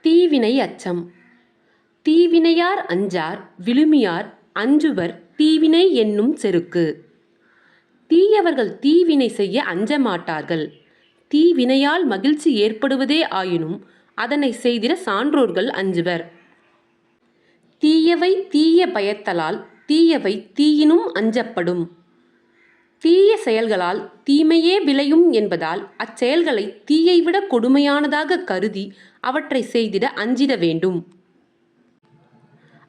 தீவினை அச்சம். தீவினையார் அஞ்சார் விழுமியார் அஞ்சுவர் தீவினை என்னும் செருக்கு. தீயவர்கள் தீவினை செய்ய அஞ்ச மாட்டார்கள். தீவினையால் மகிழ்ச்சி ஏற்படுவதே ஆயினும் அதனை செய்திட சான்றோர்கள் அஞ்சுவர். தீயவை தீய பயத்தலால் தீயவை தீயினும் அஞ்சப்படும். தீய செயல்களால் தீமையே விளையும் என்பதால் அச்செயல்களை தீயைவிட கொடுமையானதாக கருதி அவற்றை செய்திட அஞ்சிட வேண்டும்.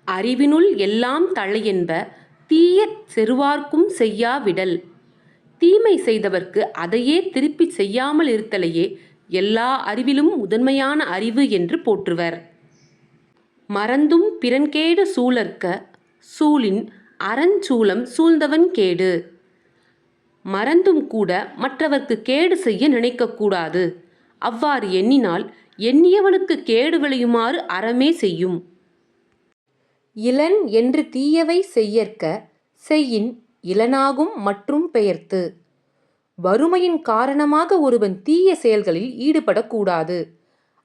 அறிவினுள் எல்லாம் தழையென்ப தீய செருவார்க்கும் செய்யாவிடல். தீமை செய்தவர்க்கு அதையே திருப்பிச் செய்யாமல் இருத்தலையே எல்லா அறிவிலும் முதன்மையான அறிவு என்று போற்றுவர். மறந்தும் பிறன்கேடு சூழற்க சூழின் அறஞ்சூலம் சூழ்ந்தவன் கேடு. மறந்தும் கூட மற்றவர்க்கு கேடு செய்ய நினைக்கக்கூடாது. அவ்வாறு எண்ணினால் எண்ணியவனுக்கு கேடு விளையுமாறு அறமே செய்யும். இலன் என்று தீயவை செய்யற்க செய்யின் இலனாகும் மற்றும் பெயர்த்து. வறுமையின் காரணமாக ஒருவன் தீய செயல்களில் ஈடுபடக்கூடாது.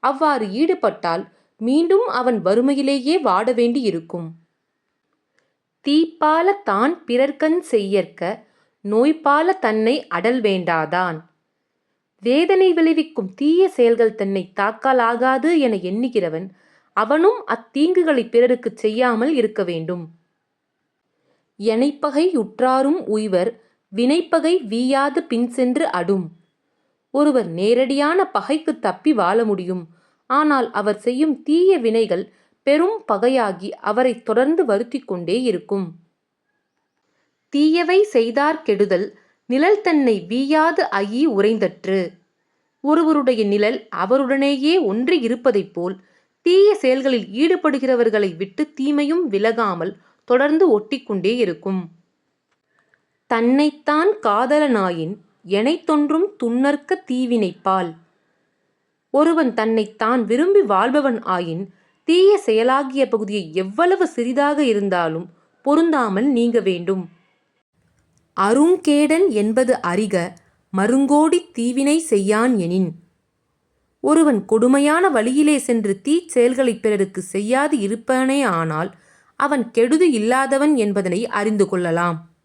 அவ்வாறு ஈடுபட்டால் மீண்டும் அவன் வறுமையிலேயே வாட வேண்டி இருக்கும் தீப்பால தான் பிறர்க்கண் செய்யற்க நோய்பால தன்னை அடல் வேண்டாதான். வேதனை விளைவிக்கும் தீய செயல்கள் தன்னை தாக்கலாகாது என எண்ணுகிறவன் அவனும் அத்தீங்குகளை பிறருக்குச் செய்யாமல் இருக்க வேண்டும். எனைப்பகை உற்றாரும் உய்வர் வினைப்பகை வீயாது பின் சென்று அடும். ஒருவர் நேரடியான பகைக்கு தப்பி வாழ முடியும். ஆனால் அவர் செய்யும் தீய வினைகள் பெரும் பகையாகி அவரை தொடர்ந்து வருத்தி கொண்டே இருக்கும். தீயவை செய்தார் கெடுதல் நிழல் தன்னை வீயாது ஐயி உறைந்தற்று. ஒருவருடைய நிழல் அவருடனேயே ஒன்றி இருப்பதைப் போல் தீய செயல்களில் ஈடுபடுகிறவர்களை விட்டு தீமையும் விலகாமல் தொடர்ந்து ஒட்டிக்கொண்டே இருக்கும். தன்னைத்தான் காதலனாயின் எனைத்தொன்றும் துன்னற்க தீவினைப்பால் ஒருவன் தன்னைத்தான் விரும்பி வாழ்பவன் ஆயின் தீய செயலாகிய பகுதியை எவ்வளவு சிறிதாக இருந்தாலும் பொருந்தாமல் நீங்க வேண்டும். அருங்கேடன் என்பது அறிக மருங்கோடி தீவினை செய்யான் எனின். ஒருவன் கொடுமையான வழியிலே சென்று தீச் செயல்களைப் பிறருக்கு செய்யாது இருப்பானே ஆனால் அவன் கெடுது இல்லாதவன் என்பதனை அறிந்து கொள்ளலாம்.